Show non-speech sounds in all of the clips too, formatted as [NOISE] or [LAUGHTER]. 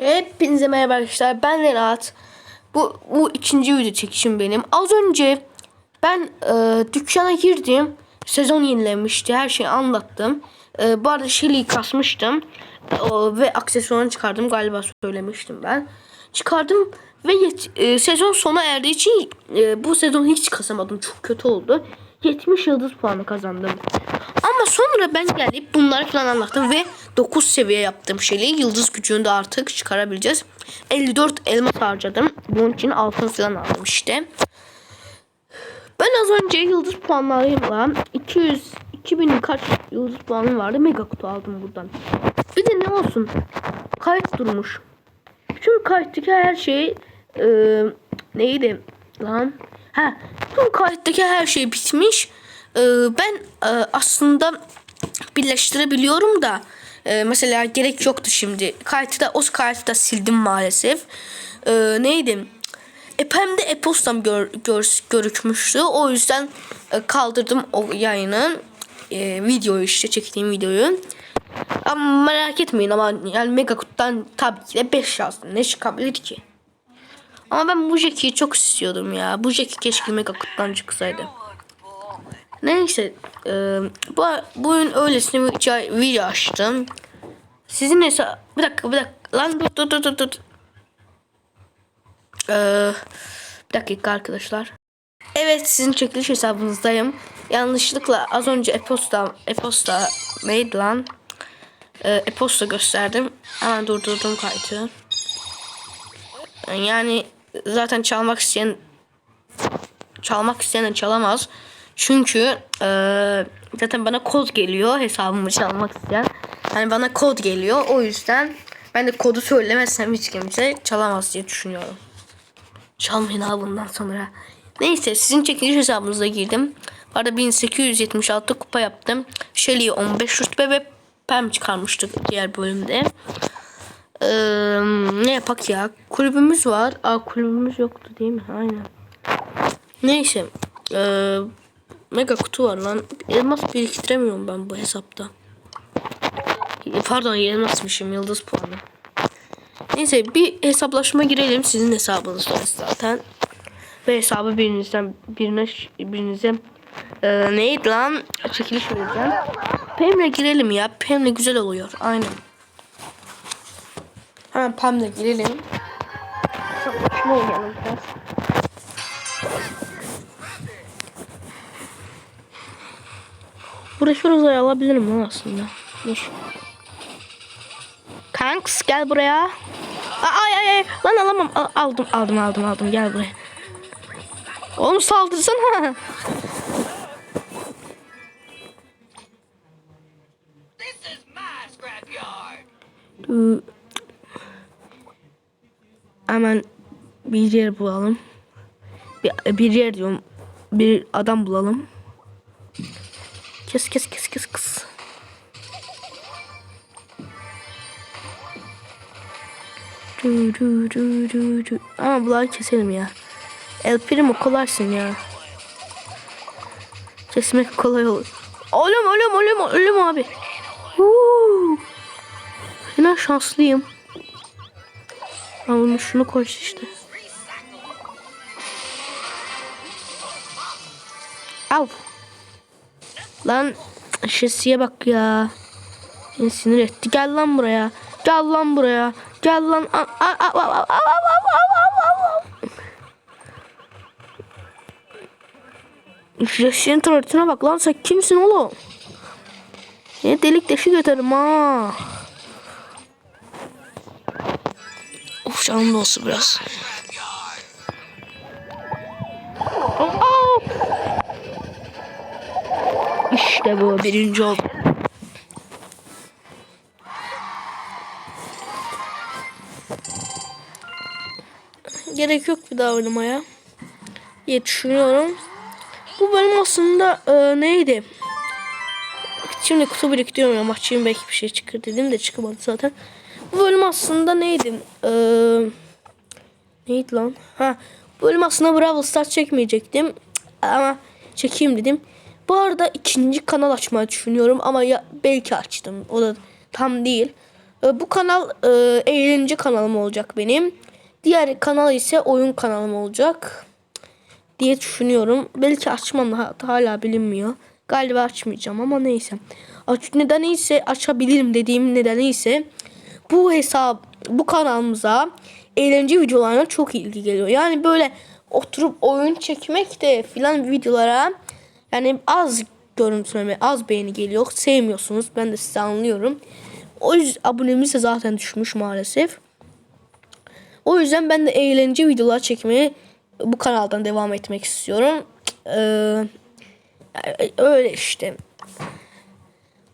Hepinize merhaba arkadaşlar. Ben Renat. Bu, bu ikinci video çekişim benim. Az önce ben e, dükkana girdim. Sezon yenilenmişti. Her şeyi anlattım. E, bu arada Shelly'yi kasmıştım. E, ve aksesuarını çıkardım. Galiba söylemiştim ben. Çıkardım ve yet- e, sezon sona erdiği için e, bu sezon hiç kasamadım. Çok kötü oldu. 70 yıldız puanı kazandım. Ama sonra ben gelip bunları falan anlattım ve 9 seviye yaptım şeyi. Yıldız gücünü de artık çıkarabileceğiz. 54 elmas harcadım. Bunun için altın falan aldım işte. Ben az önce yıldız puanlarıyla 200 2000 kaç yıldız puanım vardı. Mega kutu aldım buradan. Bir de ne olsun? Kayıt durmuş. Bütün kayıttaki her şey e, neydi lan? Ha, bütün kayıttaki her şey bitmiş. E, ben e, aslında birleştirebiliyorum da e, mesela gerek yoktu şimdi. Kayıtı da o kayıtı da sildim maalesef. E, neydi? Epem'de e-postam gör, gör, görükmüştü. O yüzden e, kaldırdım o yayını. E, videoyu işte çektiğim videoyu. Ama merak etmeyin ama yani Mega Kutu'dan tabii ki de 5 yazdım. Ne çıkabilir ki? Ama ben bu Jackie'yi çok istiyordum ya. Bu Jackie keşke Mega Kutu'dan çıksaydı. Neyse. E, bu, bugün öylesine bir video açtım. Sizin hesap... Bir dakika bir dakika. Lan dur dur dur dur. dur. Ee, bir dakika arkadaşlar. Evet sizin çekiliş hesabınızdayım. Yanlışlıkla az önce e-posta e-posta neydi lan? Ee, e-posta gösterdim. Hemen durdurdum kaydı. Yani zaten çalmak isteyen çalmak isteyen çalamaz. Çünkü eee, zaten bana kod geliyor hesabımı çalmak isteyen. Yani bana kod geliyor. O yüzden ben de kodu söylemezsem hiç kimse çalamaz diye düşünüyorum. Çalmayın ha bundan sonra. Neyse sizin çekiliş hesabınıza girdim. Bu arada 1876 kupa yaptım. Shelly'yi 15 rütbe ve Pem çıkarmıştık diğer bölümde. Ne yapak ya? Kulübümüz var. Aa kulübümüz yoktu değil mi? Aynen. Neyse. Ee, mega kutu var lan. Elmas biriktiremiyorum ben bu hesapta. Pardon elmasmışım yıldız puanı. Neyse bir hesaplaşma girelim. Sizin hesabınız zaten. Ve hesabı birinizden birine birinize e, neydi lan? Çekiliş vereceğim. Pem'le girelim ya. Pem'le güzel oluyor. Aynen. Hemen Pem'le girelim. Hesaplaşma oynayalım biraz. Buraya şuraya alabilirim lan aslında. Dur. Kanks gel buraya. Ay ay ay lan alamam. Al- aldım aldım aldım aldım gel buraya. Oğlum saldırsana. This Hemen bir yer bulalım. Bir, bir yer diyorum. Bir adam bulalım. Kes kes kes kes kes. Du, du, du, du, du. Ama bunları keselim ya. El Primo kolaysın ya. Kesmek kolay olur. Ölüm ölüm ölüm ölüm abi. Huu. Yine şanslıyım. Bunu şunu koy işte. Av. Lan şesiye bak ya. Beni sinir etti. Gel lan buraya. Gel lan buraya. Gel lan. Al, al, al, al, al, al, al, al, al. Şesiyenin tuvaletine bak lan sen kimsin oğlum? Seni delik deşik ederim ha. Of canım da olsun biraz. İşte bu birinci oldu. Gerek yok bir daha oynamaya. diye düşünüyorum. Bu benim aslında e, neydi? Şimdi kutu biriktiriyorum ya maçayım belki bir şey çıkır dedim de çıkmadı zaten. Bu bölüm aslında neydi? Ee, neydi lan? Ha, bu bölüm aslında Brawl Stars çekmeyecektim. Ama çekeyim dedim. Bu arada ikinci kanal açmayı düşünüyorum ama ya belki açtım. O da tam değil. E, bu kanal e, eğlence kanalım olacak benim. Diğer kanal ise oyun kanalım olacak diye düşünüyorum. Belki açmam ha- hala bilinmiyor. Galiba açmayacağım ama neyse. Aç, nedeni ise açabilirim dediğim nedeni ise bu hesap bu kanalımıza eğlence videolarına çok ilgi geliyor. Yani böyle oturup oyun çekmek de filan videolara yani az görüntüleme, az beğeni geliyor. Sevmiyorsunuz. Ben de size anlıyorum. O yüzden abonemiz de zaten düşmüş maalesef. O yüzden ben de eğlence videolar çekmeye bu kanaldan devam etmek istiyorum. Ee, öyle işte.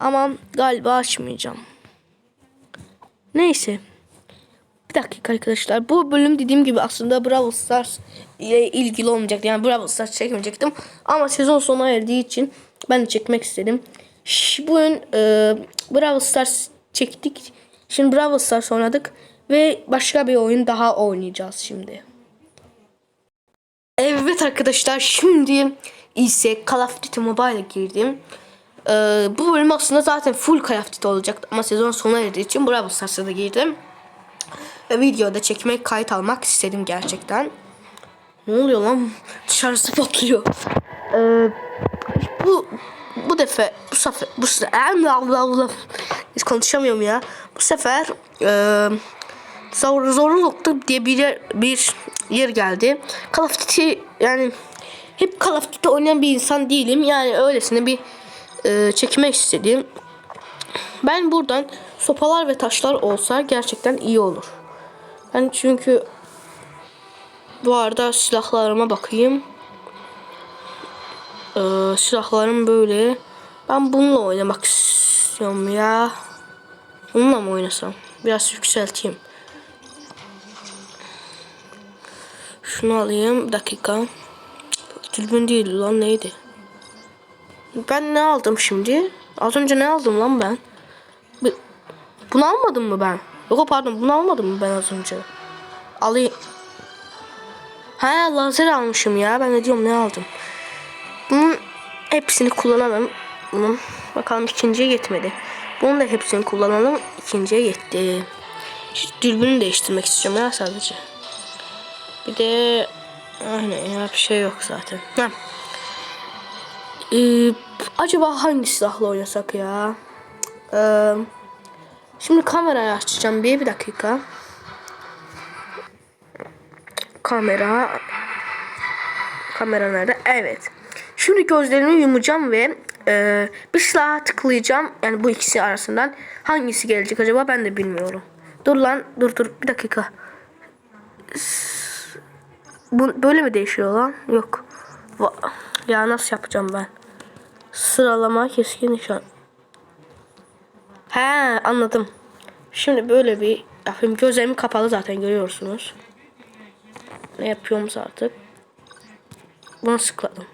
Ama galiba açmayacağım. Neyse. Bir dakika arkadaşlar. Bu bölüm dediğim gibi aslında Brawl Stars ile ilgili olmayacaktı. Yani Brawl Stars çekmeyecektim. Ama sezon sona erdiği için ben de çekmek istedim. Ş- Bugün e, Brawl Stars çektik. Şimdi Brawl Stars oynadık. Ve başka bir oyun daha oynayacağız şimdi. Evet arkadaşlar şimdi ise Call of Duty Mobile'a girdim. Ee, bu bölüm aslında zaten full Duty olacaktı ama sezon sona erdiği için Brawl Stars'a da girdim. Ve videoda çekmek, kayıt almak istedim gerçekten. Ne oluyor lan? Dışarısı patlıyor. Ee, bu bu defa bu sefer bu sefer Hiç konuşamıyorum ya. Bu sefer e, zor, zorlukta diye bir yer, bir yer geldi. Call of Duty yani hep Call of Duty oynayan bir insan değilim. Yani öylesine bir e, çekmek istedim. Ben buradan sopalar ve taşlar olsa gerçekten iyi olur. Ben çünkü bu arada silahlarıma bakayım. Ee, silahlarım böyle. Ben bununla oynamak istiyorum ya. Bununla mı oynasam? Biraz yükselteyim. Şunu alayım. Bir dakika. Dürbün değil lan neydi? Ben ne aldım şimdi? Az önce ne aldım lan ben? Bunu almadım mı ben? Yok pardon bunu almadım mı ben az önce? Alayım. Ha lazer almışım ya. Ben de diyorum ne aldım. Bunun hepsini kullanalım. Bunun bakalım ikinciye yetmedi. Bunun da hepsini kullanalım. ikinciye yetti. Dürbünü değiştirmek istiyorum ya sadece. Bir de aynen ya bir şey yok zaten. Ha. Ee, acaba hangi silahla oynasak ya? Ee, şimdi kamerayı açacağım bir bir dakika. Kamera Kamera nerede? Evet. Şimdi gözlerimi yumacağım ve e, bir silaha tıklayacağım. Yani bu ikisi arasından hangisi gelecek acaba ben de bilmiyorum. Dur lan dur dur bir dakika. Bu böyle mi değişiyor lan? Yok. Ya nasıl yapacağım ben? Sıralama keskin nişan. He anladım. Şimdi böyle bir yapayım. Gözlerim kapalı zaten görüyorsunuz. Ne yapıyorum artık? Bunu sıkladım.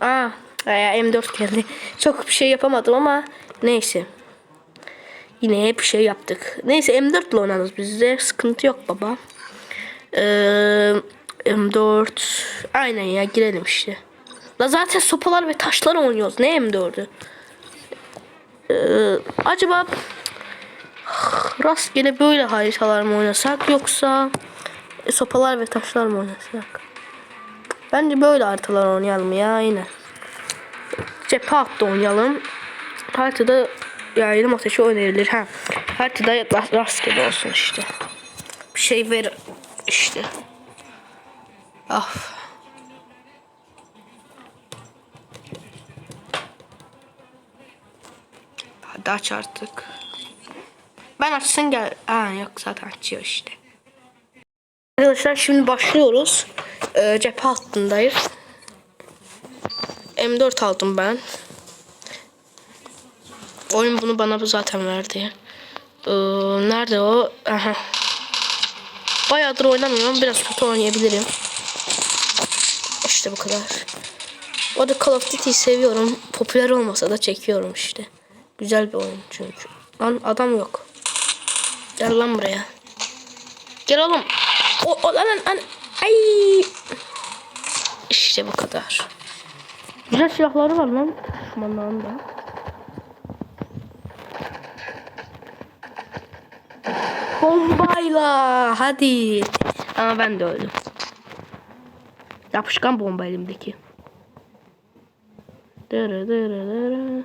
Aa, ya M4 geldi. [LAUGHS] Çok bir şey yapamadım ama neyse. Yine bir şey yaptık. Neyse M4 ile oynarız biz de. Sıkıntı yok baba. Ee, M4. Aynen ya girelim işte. La zaten sopalar ve taşlar oynuyoruz. Ne M4'ü? Ee, acaba rastgele böyle haritalar mı oynasak yoksa e, sopalar ve taşlar mı oynasak? Bence böyle haritalar oynayalım ya yine. Cephe hattı oynayalım. Haritada yayılım ateşi oynayabilir. Ha. Haritada ra- rastgele olsun işte. Bir şey ver işte. Ah. Hadi aç artık. Ben açsın gel. Aa yok zaten açıyor işte. Arkadaşlar şimdi başlıyoruz. Ee, cephe hattındayız. M4 aldım ben. Oyun bunu bana zaten verdi. Ee, nerede o? Aha. Bayağıdır oynamıyorum. Biraz kötü oynayabilirim. İşte bu kadar. Bu arada Call of Duty'yi seviyorum. Popüler olmasa da çekiyorum işte. Güzel bir oyun çünkü. Lan adam yok. Gel lan buraya. Gel oğlum. O, o lan lan. Ay. İşte bu kadar. Güzel silahları var lan. Düşmanların da. bombayla. Hadi. Ama ben de öldüm. Yapışkan bomba elimdeki. Dırı dırı dırı.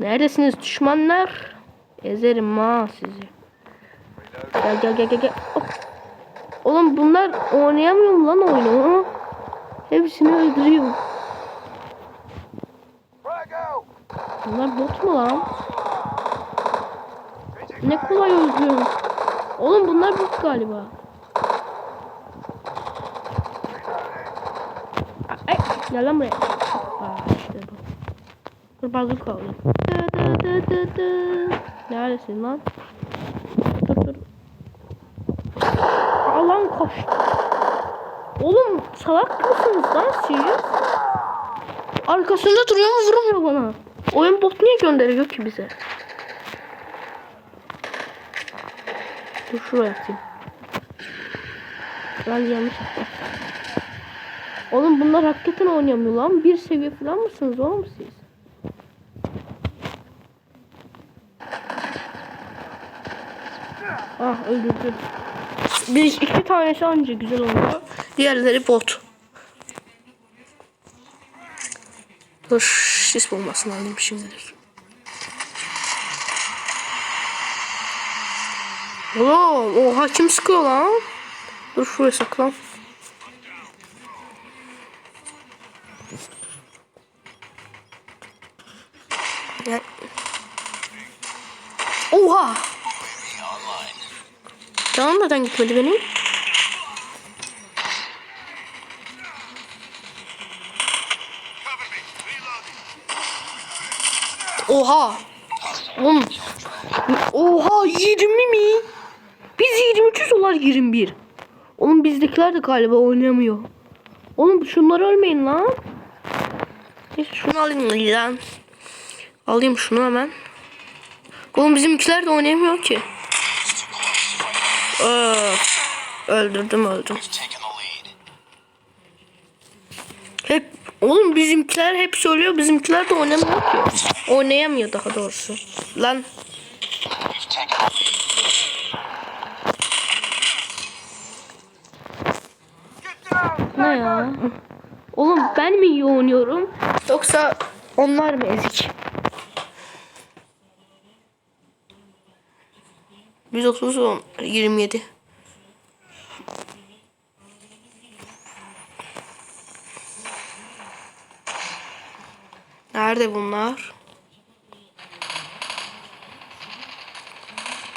Neredesiniz düşmanlar? Ezerim ha sizi. Gel gel gel gel gel. Hop. Oğlum bunlar oynayamıyor mu lan oyunu? Hepsini öldürüyor. Bunlar bot mu lan? Ne kolay öldürüyorum. Oğlum bunlar bot galiba. Ay, gel lan buraya. Aa, işte bu. Dur bazuka dı. Neredesin lan? Dur dur. Lan kaçtı. Oğlum salak mısınız lan siz? Arkasında duruyor mu vurmuyor bana. Oyun bot niye gönderiyor ki bize? Dur şuraya atayım. Lan yanlış attım. Oğlum bunlar hakikaten oynayamıyor lan. Bir seviye falan mısınız oğlum siz? Ah öldürdü. Bir iki tanesi anca güzel oldu. Diğerleri bot. Dur sis bombasını alayım şimdilik. Oğlum oha kim sıkıyor lan? Dur şuraya saklan. Oha! Canım neden gitmedi benim? Oha! Oğlum. Oha 20 mi? Biz 23 dolar 21. Oğlum bizdekiler de galiba oynamıyor. Oğlum şunlar ölmeyin lan. Neyse şunu alayım lan. Alayım şunu hemen. Oğlum bizimkiler de oynayamıyor ki. Öf. Öldürdüm öldüm. Hep oğlum bizimkiler hep söylüyor bizimkiler de oynamıyor. Oynayamıyor daha doğrusu. Lan ne ya? Oğlum ben mi iyi oynuyorum yoksa onlar mı ezik? 130 on- 27. Nerede bunlar?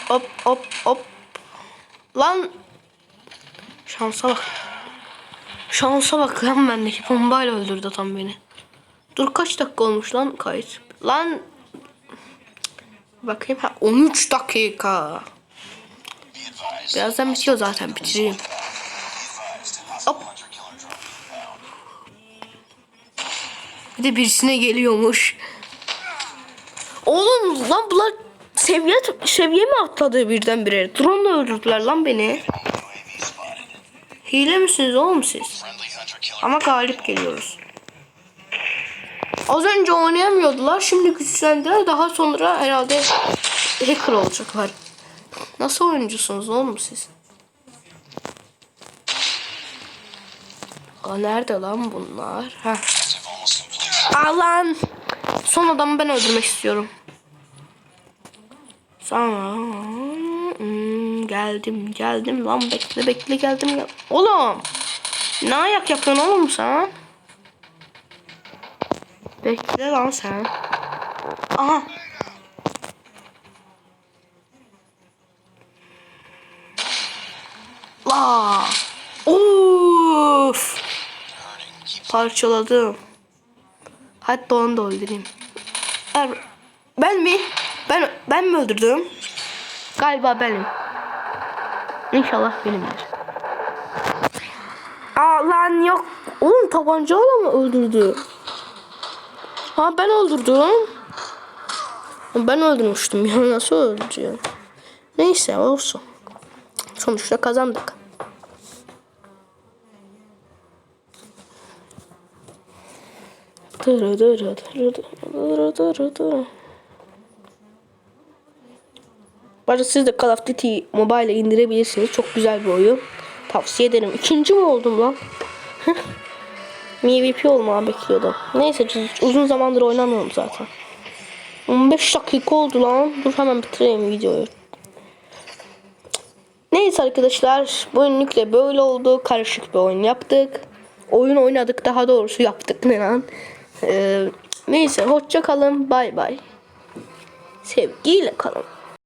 Hop hop hop. Lan şansa bak. Şansa bak lan bendeki bombayla öldürdü tam beni. Dur kaç dakika olmuş lan kayıt. Lan bakayım ha 13 dakika. Birazdan bitiyor zaten bitireyim. Hop. Drone. Bir de birisine geliyormuş. Oğlum lan bunlar seviye seviye mi atladı birdenbire? Drone'la öldürdüler lan beni. Hile misiniz oğlum siz? Ama galip geliyoruz. Az önce oynayamıyordular. Şimdi güçlendiler. Daha sonra herhalde hacker olacaklar. Nasıl oyuncusunuz oğlum siz? Aa, nerede lan bunlar? Heh. Aa lan. Son adamı ben öldürmek istiyorum. Sonra hmm, geldim geldim lan bekle bekle geldim gel. Oğlum ne ayak yapıyorsun oğlum sen? Bekle lan sen. Aha. Of. Parçaladım. Hatta onu da öldüreyim. Er- Ben mi? Ben ben mi öldürdüm? Galiba benim. İnşallah benimdir. Aa lan yok. Oğlum tabancayla mı öldürdü? Ha ben öldürdüm. Ben öldürmüştüm ya [LAUGHS] nasıl öldürüyor? Neyse olsun. Sonuçta kazandık. Dırı dırı dırı dırı dırı dırı. Başta siz de Call of Duty Mobile'e indirebilirsiniz. Çok güzel bir oyun. Tavsiye ederim. İkinci mi oldum lan? [LAUGHS] MVP olmamı bekliyordum. Neyse uzun zamandır oynamıyorum zaten. 15 dakika oldu lan. Dur hemen bitireyim videoyu. Neyse arkadaşlar bugünlükle böyle oldu. Karışık bir oyun yaptık. Oyun oynadık daha doğrusu yaptık [LAUGHS] ne lan. Ee, neyse hoşça kalın bay bay. Sevgiyle kalın.